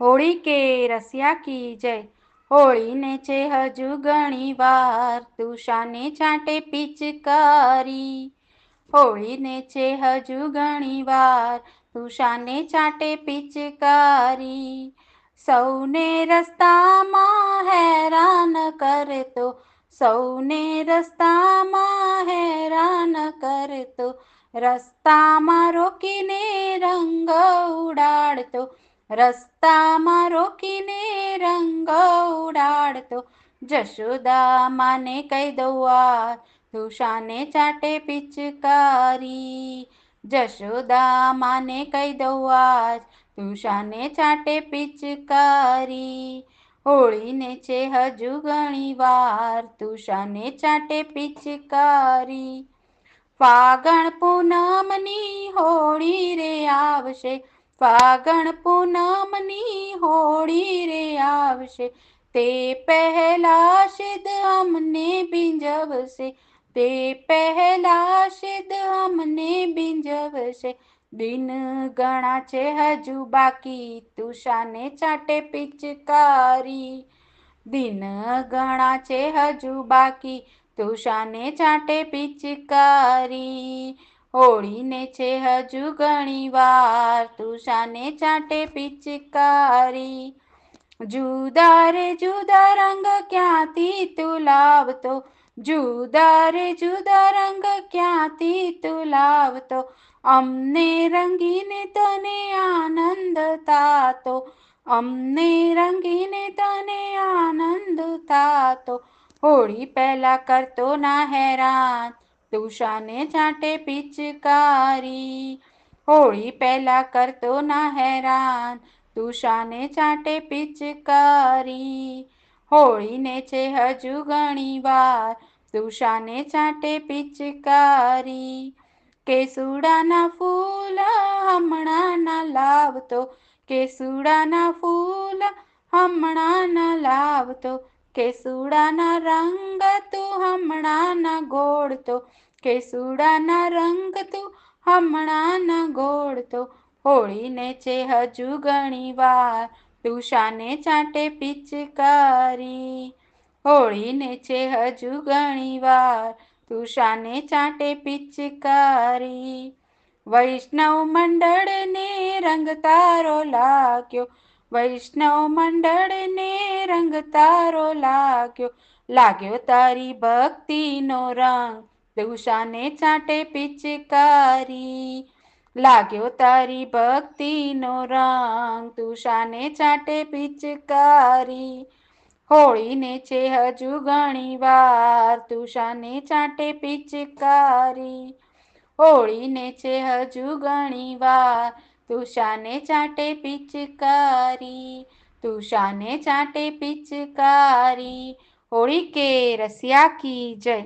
હોળી કે રસિયા કી જય હોળીને છે હજુ ઘણી વાર તુષાને છાંટે પિચકારી. હોળીને છે હજુ ઘણી વાર તુષાને છાંટે પિચકારી. સૌને રસ્તામાં હેરાન કરતો સૌને રસ્તામાં હેરાન કરતો રસ્તામાં રોકીને રંગ ઉડાડતો રસ્તામાં રોકીને રંગ ઉડાડતો જશોદા માને કહી દઉં તુષાને ચાટે પિચકારી. જશોદા માને કહી દઉં આજ તુષાને ચાટે પિચકારી. હોળીને છે હજુ ઘણી વાર તુષાને ચાટે પિચકારી. ફાગણ પૂનમની હોળી રે આવશે ફાગણ પૂનમની હોળી રે આવશે. તે પહેલા સિદ્ધ અમને બીંજવશે. તે પહેલા સિદ્ધ અમને બીંજવશે. દિન ગણા છે હજુ બાકી. તુષાને ચાટે પિચકારી. દિન ગણા છે હજુ બાકી. તુષાને ચાટે પિચકારી. હોળીને છે હજુ ઘણી વાર તુષાને ચાટે પિચકારી. જુદા રે જુદા રંગ ક્યાંથી તું લાવતો? જુદા રે જુદા રંગ ક્યાંથી તું લાવતો? અમને રંગીને તને આનંદ થતો. અમને રંગીને તને આનંદ થાતો. હોળી પહેલા કરતો ના હેરાન. તુષાને ચાટે પિચકારી હોળી પહેલા કરતો ના હેરાન તુષાને ચાટે પિચકારી હોળીને છે હજુ ઘણી વાર તુષાને ચાટે પિચકારી કેસુડાના ફૂલ હમણાં ના લાવતો કેસુડાના ફૂલ હમણાં ના લાવતો કેસુડાના રંગ તું હમણાં ના ગોળતો, કેસુડાના રંગ તું હમણાં ના ગોળતો, હોળીને છે હજુ ઘણી વાર, તુષાને ચાટે પિચકારી. હોળીને છે હજુ ઘણી વાર, તુષાને ચાટે પિચકારી. વૈષ્ણવ મંડળને રંગ તારો લાગ્યો વૈષ્ણવ મંડળને રંગ તારો લાગ્યો. લાગ્યો તારી ભક્તિનો રંગ. તુષાને ચાટે પિચકારી. લાગ્યો તારી ભક્તિનો રંગ. તુષાને ચાટે પિચકારી. હોળીને છે હજુ ઘણી વાર. તુષાને ચાટે પિચકારી. હોળીને છે હજુ ઘણી વાર. તુષાને ચાટે પિચકારી તુષાને ચાટે પિચકારી હોળી કે રસિયા કી જય.